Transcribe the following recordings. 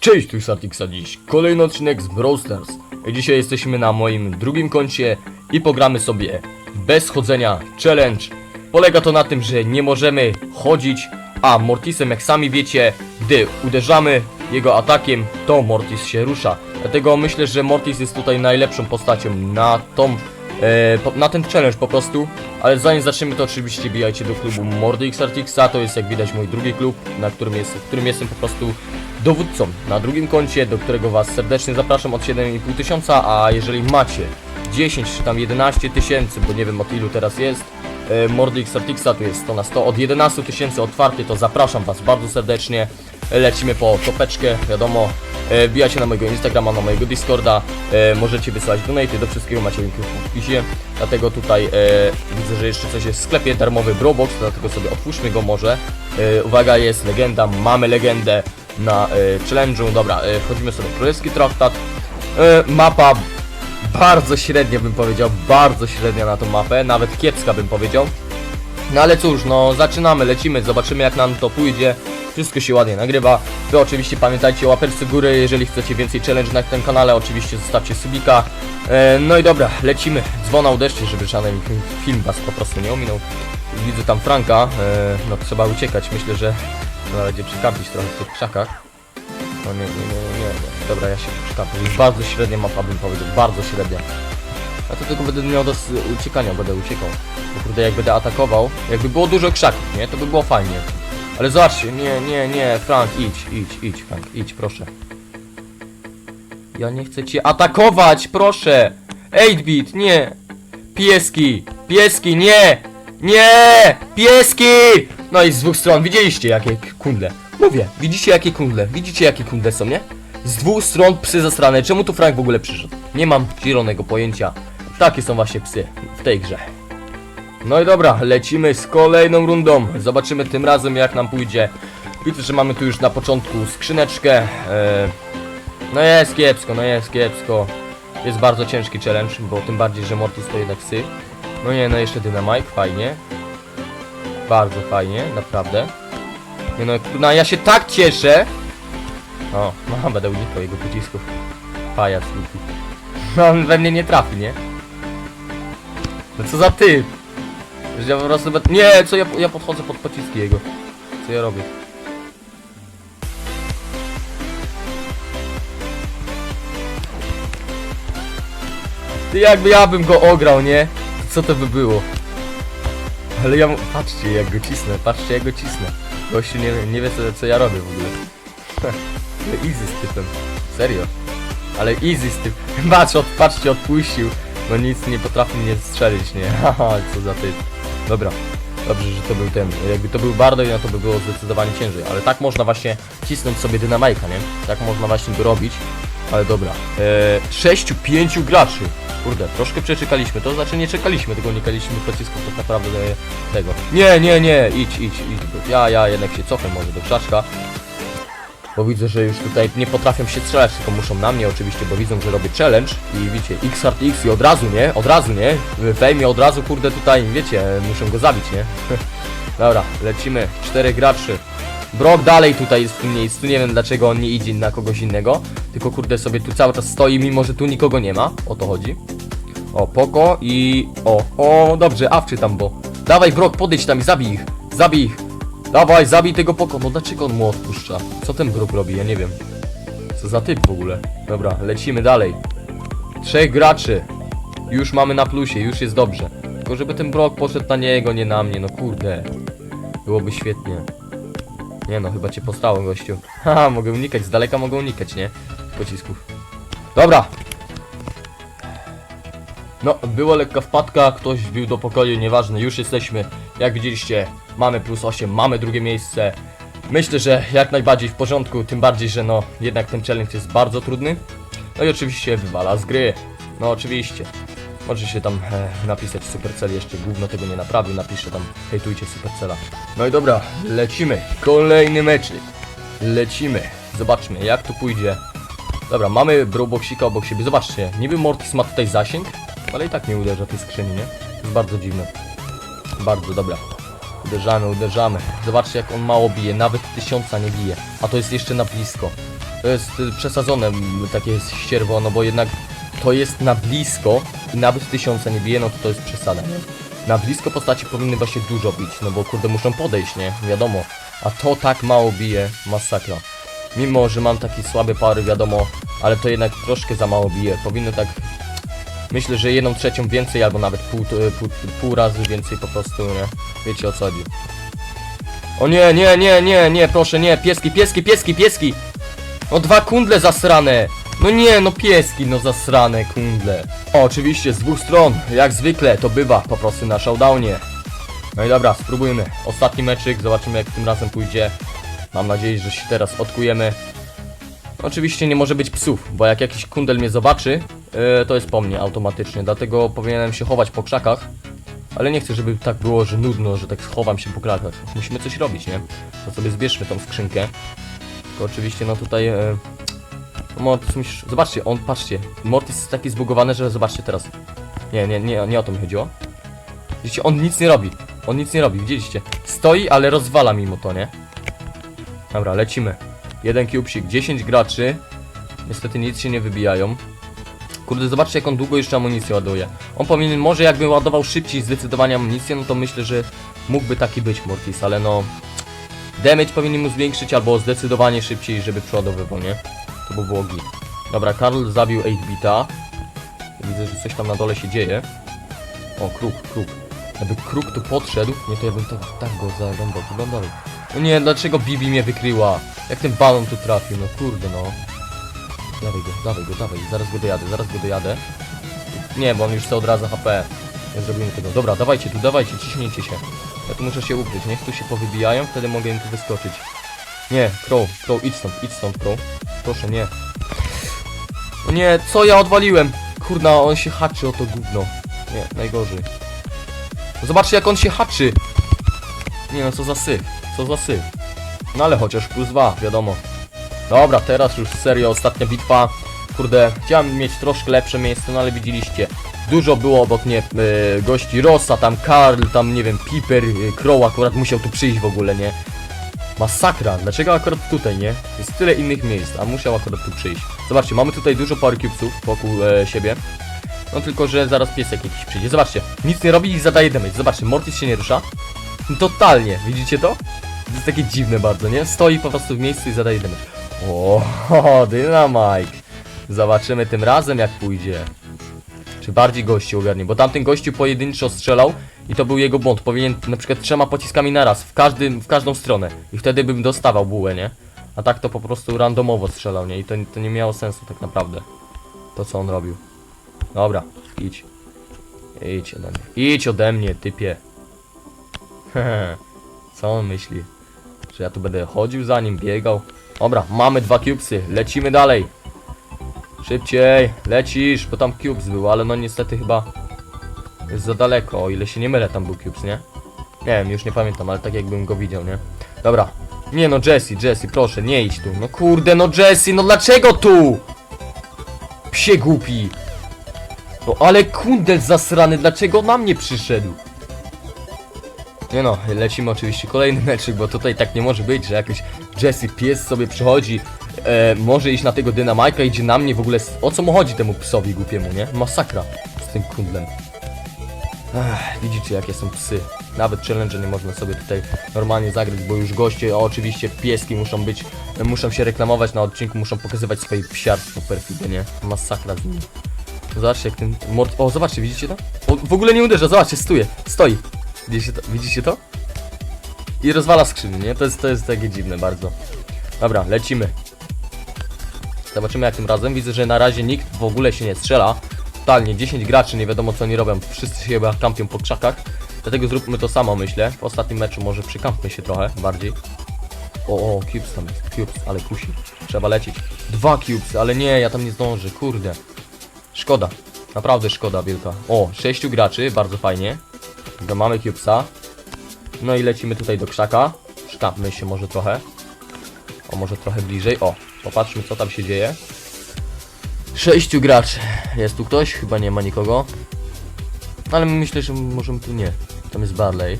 Cześć, tu jest Artixa dziś. Kolejny odcinek z Brawl. Dzisiaj jesteśmy na moim drugim koncie i pogramy sobie bez chodzenia challenge. Polega to na tym, że nie możemy chodzić, a Mortisem jak sami wiecie, gdy uderzamy jego atakiem, to Mortis się rusza. Dlatego myślę, że Mortis jest tutaj najlepszą postacią na tą na ten challenge po prostu. Ale zanim zaczniemy to oczywiście bijajcie do klubu Mordy X Artixa, to jest jak widać mój drugi klub, na którym, jest, w którym jestem po prostu dowódcą na drugim koncie, do którego was serdecznie zapraszam od 7,5 tysiąca, a jeżeli macie 10 czy tam 11 tysięcy, bo nie wiem od ilu teraz jest, e, Mordy X Artixa tu jest 100 na 100, od 11 tysięcy otwarty, to zapraszam was bardzo serdecznie. Lecimy po topeczkę, wiadomo, e, wbijacie na mojego Instagrama, na mojego Discorda, e, możecie wysłać donaty, do wszystkiego macie linki w opisie, dlatego tutaj e, widzę, że jeszcze coś jest w sklepie, darmowy Brobox, dlatego sobie otwórzmy go może. E, uwaga, jest legenda, mamy legendę na e, challenge'u, dobra, e, wchodzimy sobie w Królewski Traktat, e, mapa bardzo średnia bym powiedział, bardzo średnia na tą mapę, nawet kiepska bym powiedział. No ale cóż, no zaczynamy, lecimy, zobaczymy jak nam to pójdzie. Wszystko się ładnie nagrywa. Wy oczywiście pamiętajcie o łapeczce góry, jeżeli chcecie więcej challenge na tym kanale, oczywiście zostawcie subika. E, no i dobra, lecimy. Dzwona udeszcie, żeby żaden film was po prostu nie ominął. Widzę tam Franka, e, no trzeba uciekać, myślę, że no, będzie przykampić trochę w tych krzakach. No nie, nie, nie, nie. Dobra, ja się przykampię. Już bardzo średnia mapa bym powiedział, bardzo średnia. Ja to tylko będę miał do uciekania, będę uciekał. Bo kurde, jak będę atakował, jakby było dużo krzaków, nie? To by było fajnie. Ale zobaczcie, nie, nie, nie, Frank, idź, idź, idź, Frank, idź, proszę. Ja nie chcę cię atakować, proszę! 8-bit, nie! Pieski, pieski, nie! Nie! Pieski! No i z dwóch stron, widzieliście jakie kundle. Mówię, widzicie jakie kundle, widzicie jakie kundle są, nie? Z dwóch stron psy zastrane. Czemu tu Frank w ogóle przyszedł? Nie mam zielonego pojęcia. Takie są właśnie psy w tej grze. No i dobra, lecimy z kolejną rundą. Zobaczymy tym razem jak nam pójdzie. Widzę, że mamy tu już na początku skrzyneczkę. E, no jest kiepsko, no jest kiepsko. Jest bardzo ciężki challenge, bo tym bardziej, że Mortis to jednak psy. No nie, no jeszcze Dynamite, fajnie. Bardzo fajnie, naprawdę. Nie no, no ja się tak cieszę. O, no będę unikał jego pocisków. Pajac. No on we mnie nie trafi, nie? No co za typ? Że ja po prostu... be- Nie, co ja, ja podchodzę pod pociski jego. Co ja robię? Ty jakby ja bym go ograł, nie? Co to by było? Ale ja mu... Patrzcie jak go cisnę, patrzcie jak go cisnę. Gościu nie, nie wie co, co ja robię w ogóle. Ale easy z typem. Serio. Ale easy z tym. Patrz, od, patrzcie, odpuścił. No nic nie potrafi mnie strzelić, nie? Haha, co za typ. Dobra. Dobrze, że to był ten. Jakby to był Bardo, no to by było zdecydowanie ciężej. Ale tak można właśnie cisnąć sobie dynamajka, nie? Tak można właśnie to robić. Ale dobra. Eee, sześciu, pięciu graczy. Kurde, troszkę przeczekaliśmy. To znaczy nie czekaliśmy, tylko unikaliśmy pocisków tak naprawdę tego. Nie, nie, nie, idź, idź, idź. Ja, ja jednak się cofę może do krzaczka. Bo widzę, że już tutaj nie potrafią się strzelać, tylko muszą na mnie oczywiście, bo widzą, że robię challenge i wiecie, X hard X i od razu, nie? Od razu, nie? Fejmie od razu, kurde, tutaj, wiecie, muszę go zabić, nie? Dobra, lecimy. Czterech graczy. Brock dalej tutaj jest w tym miejscu, nie wiem dlaczego on nie idzie na kogoś innego, tylko kurde sobie tu cały czas stoi, mimo że tu nikogo nie ma, o to chodzi. O, Poko i... O, o, dobrze, awczy tam, bo... Dawaj, Brock, podejdź tam i zabij ich, zabij ich. Dawaj, zabij tego Poko, no dlaczego on mu odpuszcza? Co ten Brock robi, ja nie wiem. Co za typ w ogóle. Dobra, lecimy dalej. Trzech graczy. Już mamy na plusie, już jest dobrze. Tylko żeby ten Brock poszedł na niego, nie na mnie, no kurde. Byłoby świetnie. Nie no, chyba cię postałem, gościu. Haha, mogę unikać, z daleka mogę unikać, nie? Pocisków. Dobra! No, była lekka wpadka, ktoś wbił do pokoju, nieważne, już jesteśmy. Jak widzieliście, mamy plus 8, mamy drugie miejsce. Myślę, że jak najbardziej w porządku, tym bardziej, że no, jednak ten challenge jest bardzo trudny. No i oczywiście wywala z gry. No oczywiście. Może się tam e, napisać Supercell jeszcze gówno tego nie naprawił, napiszę tam hejtujcie Supercella. No i dobra, lecimy. Kolejny mecznik. Lecimy. Zobaczmy jak tu pójdzie. Dobra, mamy Broboxika obok siebie. Zobaczcie, niby Mortis ma tutaj zasięg, ale i tak nie uderza tej skrzyni, nie? To jest bardzo dziwne. Bardzo dobra. Uderzamy, uderzamy. Zobaczcie jak on mało bije, nawet tysiąca nie bije. A to jest jeszcze na blisko. To jest y, przesadzone takie jest ścierwo, no bo jednak to jest na blisko i nawet tysiąca nie bije, no to to jest przesada? Na blisko postaci powinny właśnie dużo bić, no bo kurde muszą podejść, nie? Wiadomo. A to tak mało bije, masakra. Mimo, że mam taki słaby pary, wiadomo, ale to jednak troszkę za mało bije. Powinno tak Myślę, że jedną trzecią więcej, albo nawet pół, pół, pół razy więcej po prostu, nie? Wiecie o co chodzi. O nie, nie, nie, nie, nie, proszę, nie, pieski, pieski, pieski, pieski! No dwa kundle zasrane! No nie, no pieski, no zasrane kundle. O, oczywiście, z dwóch stron, jak zwykle, to bywa po prostu na showdownie. No i dobra, spróbujmy. Ostatni meczyk, zobaczymy jak tym razem pójdzie. Mam nadzieję, że się teraz odkujemy. Oczywiście nie może być psów, bo jak jakiś kundel mnie zobaczy, yy, to jest po mnie automatycznie, dlatego powinienem się chować po krzakach. Ale nie chcę, żeby tak było, że nudno, że tak schowam się po krakach. Musimy coś robić, nie? To sobie zbierzmy tą skrzynkę. Tylko oczywiście, no tutaj... Yy, Mortis musisz... Zobaczcie, on, patrzcie. Mortis jest taki zbugowany, że zobaczcie teraz. Nie, nie, nie, nie o to mi chodziło. Widzicie, on nic nie robi. On nic nie robi, widzieliście? Stoi, ale rozwala mimo to, nie? Dobra, lecimy. Jeden cubesik, 10 graczy. Niestety nic się nie wybijają. Kurde, zobaczcie jak on długo jeszcze amunicję ładuje. On powinien, może jakby ładował szybciej zdecydowanie amunicję, no to myślę, że mógłby taki być Mortis, ale no... Damage powinien mu zwiększyć albo zdecydowanie szybciej, żeby przeładowywał, nie? To by było git. Dobra, Karl zabił 8-bita. Widzę, że coś tam na dole się dzieje. O, kruk, kruk. Jakby kruk tu podszedł, nie to ja bym tak, tak go zaglądał, wyglądał. No nie, dlaczego Bibi mnie wykryła? Jak ten balon tu trafił, no kurde no. Dawaj go, dawaj go, dawaj, zaraz go dojadę, zaraz go dojadę. Nie, bo on już chce odradza HP. Nie zrobimy tego. Dobra, dawajcie tu, dawajcie, ciśnijcie się. Ja tu muszę się ukryć, niech tu się powybijają, wtedy mogę im tu wyskoczyć. Nie, Crow, Crow, idź stąd, idź stąd, Crow. Proszę, nie. O nie, co ja odwaliłem? Kurna, on się haczy o to gówno. Nie, najgorzej. Zobaczcie jak on się haczy. Nie no, co za syf, co za syf. No ale chociaż plus dwa, wiadomo. Dobra, teraz już serio, ostatnia bitwa. Kurde, chciałem mieć troszkę lepsze miejsce, no ale widzieliście. Dużo było obok mnie e, gości Rossa, tam Karl, tam nie wiem, Piper, e, Crow akurat musiał tu przyjść w ogóle, nie? Masakra, dlaczego akurat tutaj, nie? Jest tyle innych miejsc, a musiał akurat tu przyjść. Zobaczcie, mamy tutaj dużo power cubesów wokół e, siebie. No tylko, że zaraz piesek jakiś przyjdzie. Zobaczcie, nic nie robi i zadaje damage. Zobaczcie, Mortis się nie rusza. Totalnie, widzicie to? To jest takie dziwne bardzo, nie? Stoi po prostu w miejscu i zadaje damage. O, dynamite. Zobaczymy tym razem jak pójdzie. Czy bardziej gości ogarnie, bo tamten gościu pojedynczo strzelał i to był jego błąd. Powinien na przykład trzema pociskami naraz, w, każdym, w każdą stronę. I wtedy bym dostawał bułę, nie? A tak to po prostu randomowo strzelał, nie? I to, to nie miało sensu tak naprawdę. To co on robił. Dobra, idź. Idź ode mnie. Idź ode mnie, typie. Co on myśli? Że ja tu będę chodził za nim, biegał? Dobra, mamy dwa cubesy, lecimy dalej. Szybciej, lecisz, bo tam cubes był, ale no niestety chyba jest za daleko, o ile się nie mylę tam był cubes, nie? Nie wiem, już nie pamiętam, ale tak jakbym go widział, nie? Dobra. Nie no, Jesse, Jesse, proszę, nie idź tu. No kurde, no Jesse, no dlaczego tu? Psie głupi. No ale kundel zasrany, dlaczego na mnie przyszedł? Nie no, lecimy oczywiście kolejny meczyk, bo tutaj tak nie może być, że jakiś Jesse pies sobie przychodzi, e, może iść na tego dynamajka, idzie na mnie w ogóle, o co mu chodzi temu psowi głupiemu, nie? Masakra z tym kundlem. Widzicie jakie są psy. Nawet challenge nie można sobie tutaj normalnie zagrać, bo już goście, a oczywiście pieski muszą być, muszą się reklamować na odcinku, muszą pokazywać swoje psiarstwo perfidnie, nie? Masakra z nimi. Zobaczcie jak ten mord... O, zobaczcie, widzicie to? O, w ogóle nie uderza, zobaczcie, stuje, stoi. Widzicie to? Widzicie to? I rozwala skrzynię, nie? To jest, to jest takie dziwne bardzo. Dobra, lecimy. Zobaczymy jak tym razem. Widzę, że na razie nikt w ogóle się nie strzela. Totalnie, 10 graczy, nie wiadomo co oni robią. Wszyscy się chyba kampią po krzakach. Dlatego zróbmy to samo, myślę. W ostatnim meczu może przykampmy się trochę bardziej. O, o, cubes tam jest. Cubes, ale kusi. Trzeba lecieć. Dwa cubes, ale nie, ja tam nie zdążę, kurde. Szkoda. Naprawdę szkoda wielka. O, sześciu graczy, bardzo fajnie. Dobra, mamy cubesa. No i lecimy tutaj do krzaka. Szkapmy się może trochę. O, może trochę bliżej. O, popatrzmy co tam się dzieje. Sześciu graczy. Jest tu ktoś? Chyba nie ma nikogo. Ale myślę, że możemy tu nie. Tam jest Barley.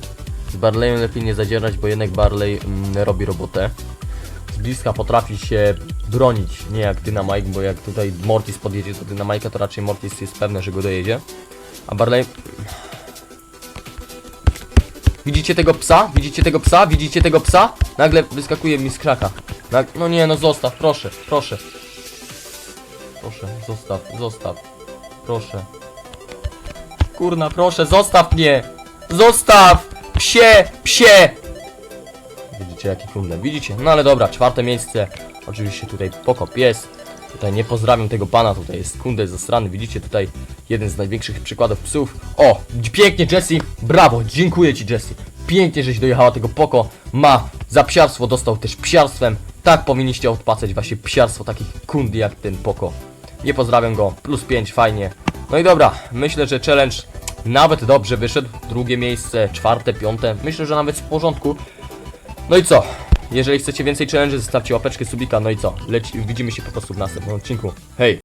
Z Barleyem lepiej nie zadzierać, bo jednak Barley mm, robi robotę. Z bliska potrafi się bronić, nie jak Dynamite, bo jak tutaj Mortis podjedzie do Dynamite'a, to raczej Mortis jest pewny, że go dojedzie. A Barley... Widzicie tego psa? Widzicie tego psa? Widzicie tego psa? Nagle wyskakuje mi z krzaka. Nag... No nie, no zostaw, proszę, proszę. Proszę, zostaw, zostaw. Proszę. Kurna, proszę, zostaw mnie! Zostaw! Psie! Psie! Widzicie jaki kunde, widzicie? No ale dobra, czwarte miejsce. Oczywiście tutaj pokop jest. Tutaj nie pozdrawiam tego pana, tutaj jest kunde ze strony. Widzicie tutaj jeden z największych przykładów psów. O, pięknie Jessie, brawo, dziękuję ci Jessie. Pięknie, żeś dojechała tego poko. Ma za psiarstwo, dostał też psiarstwem. Tak powinniście odpłacać właśnie psiarstwo takich kundy jak ten poko. Nie pozdrawiam go, plus 5, fajnie. No i dobra, myślę, że challenge nawet dobrze wyszedł. Drugie miejsce, czwarte, piąte. Myślę, że nawet w porządku. No i co? Jeżeli chcecie więcej challenge, zostawcie łapeczkę, subika, no i co? Leci, widzimy się po prostu w następnym odcinku. Hej!